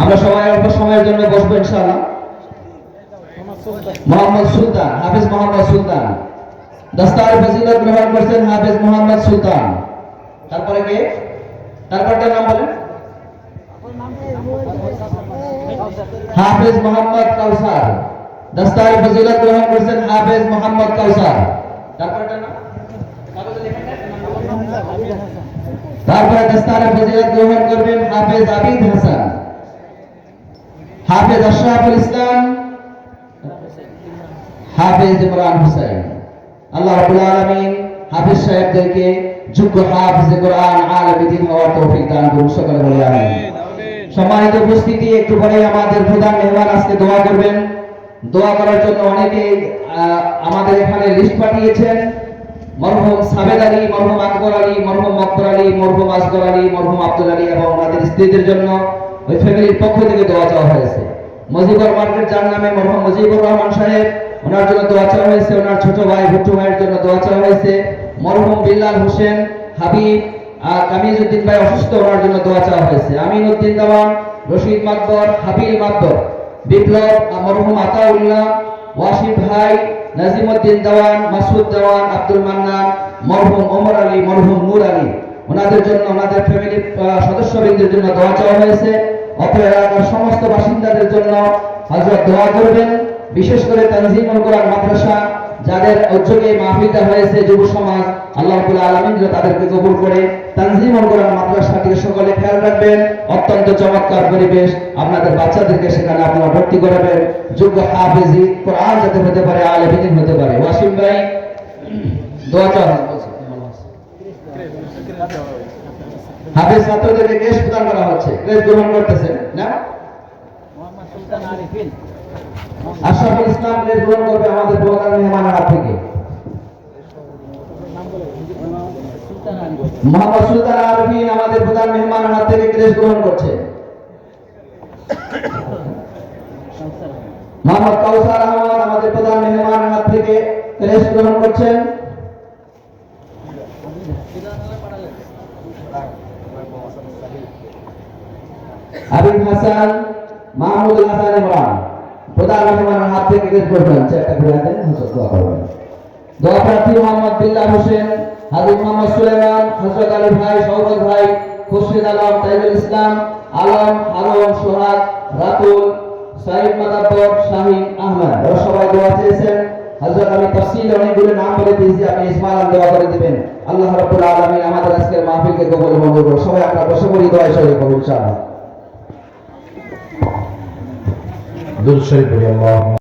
আমরা সবাই অল্প সময়ের জন্য বসবো ইনশাআল্লাহ। মোহাম্মদ সুলতান, হাফিজ মোহাম্মদ সুলতান। দস্তার ফজিলত গ্রহণ করছেন হাফিজ মোহাম্মদ সুলতান। তারপরে কে? তারপরটার নাম বলেন? হাফিজ মোহাম্মদ কাউসার। দস্তার ফজিলত গ্রহণ করছেন হাফিজ মোহাম্মদ কাউসার। তারপরটার নাম? তারপরে দস্তারে ফজিলত গ্রহণ করবেন হাফেজ আবিদ হাসান। হাফেজ আশরাফুল ইসলাম, হাফেজ ইমরান হুসাইন আল্লাহ রাব্বুল আলামিন হাফেজ সাহেবদেরকে যোগ্য হাফেজ কোরআন আলেম দিন হওয়ার তৌফিক দান করুন, সকলে বলে আমিন। সম্মানিত উপস্থিতি, একটু পরে আমাদের প্রধান মেহমান আজকে দোয়া করবেন। দোয়া করার জন্য অনেকে আমাদের এখানে লিস্ট পাঠিয়েছেন। মরহুম সাবেদ আলী, মরহুম আকবর আলী, মরহুম মকবর আলী, মরহুম আসগর আলী, মরহুম আব্দুল আলী এবং ওনাদের স্ত্রীদের জন্য ওই ফ্যামিলির পক্ষ থেকে দোয়া চাওয়া হয়েছে। মজিবর মার্কেট যার নামে মরহুম মুজিবুর রহমান সাহেব, ওনার জন্য দোয়া চাওয়া হয়েছে, ওনার ছোট ভাই ভুট্টু ভাইয়ের জন্য দোয়া চাওয়া হয়েছে। মরহুম বিল্লাল হোসেন, হাবিব আর কামিজউদ্দিন ভাই অসুস্থ, ওনার জন্য দোয়া চাওয়া হয়েছে। আমিন উদ্দিন দেওয়ান, রশিদ মাকবর, হাবিল মাকবর, বিপ্লব মরহুম আতাউল্লাহ, ওয়াসিফ ভাই নাজিমউদ্দিন দেওয়ান মাসুদ দেওয়ান, আব্দুল মান্নান, মরহুম ওমর আলী, মরহুম নূর আলী। ওনাদের জন্য, ওনাদের ফ্যামিলির সদস্যবৃন্দের জন্য দোয়া চাওয়া হয়েছে। অত এলাকার সমস্ত বাসিন্দাদের জন্য হাজরত দোয়া করবেন। বিশেষ করে তানজিমুল কোরআন মাদ্রাসা যাদের উদ্যোগে মাহফিলটা হয়েছে যুব সমাজ, আল্লাহ রাব্বুল আলামিন তাদেরকে কবুল করে তানজিমুল কোরআন মাদ্রাসাটিকে সকলে খেয়াল রাখবেন, অত্যন্ত চমৎকার পরিবেশ আপনাদের বাচ্চাদেরকে সেখানে আপনারা ভর্তি করাবেন, যোগ্য হাফেজি, কোরআন যাতে হতে পারে আলেমিন হতে পারে। ওয়াসিম ভাই, দোয়া চাওয়া হাফেজ ছাত্রদেরকে ক্রেশ প্রদান করা হচ্ছে। ক্রেশ গ্রহণ করতেছেন, না? আশরাফুল ইসলাম গ্রহণ করবে আমাদের প্রধান মেহমানের থেকে। মোহাম্মদ সুলতান আরফিন আমাদের প্রধান মেহমানের হাত থেকে ক্রেশ গ্রহণ করছে। মোহাম্মদ কাউসার আহমদ আমাদের প্রধান মেহমানের হাত থেকে ক্রেশ গ্রহণ করছেন। আবিদ হাসান মাহমুদুল হাসান ইমরান প্রধান মেহমানের হাত থেকে ক্রেশ করবেন চেকটা ঘুরে দেন হুজুর দোয়া করবেন। দোয়া প্রার্থী মোহাম্মদ বিল্লাহ হোসেন, হাবিব মোহাম্মদ সুলেমান হজরত আলী ভাই শওকত ভাই খুরশিদ আলম তাইজুল ইসলাম, আলম সোহাগ, রাতুল মাদাব্বর, শাহিন আহমদ। ওরা সবাই দোয়া চেয়েছেন। হযরত আমি অনেকগুলো নাম বলে দিয়েছি, আপনি দোয়া করে দিবেন। আল্লাহ রাব্বুল আলামিন আমাদের আজকের মাহফিলকে কবুল মঞ্জুর করুন। সবাই আপনারা বসে পড়ি দোয়া করুন ইনশাআল্লাহ। দুরুদ শরীফ পড়ি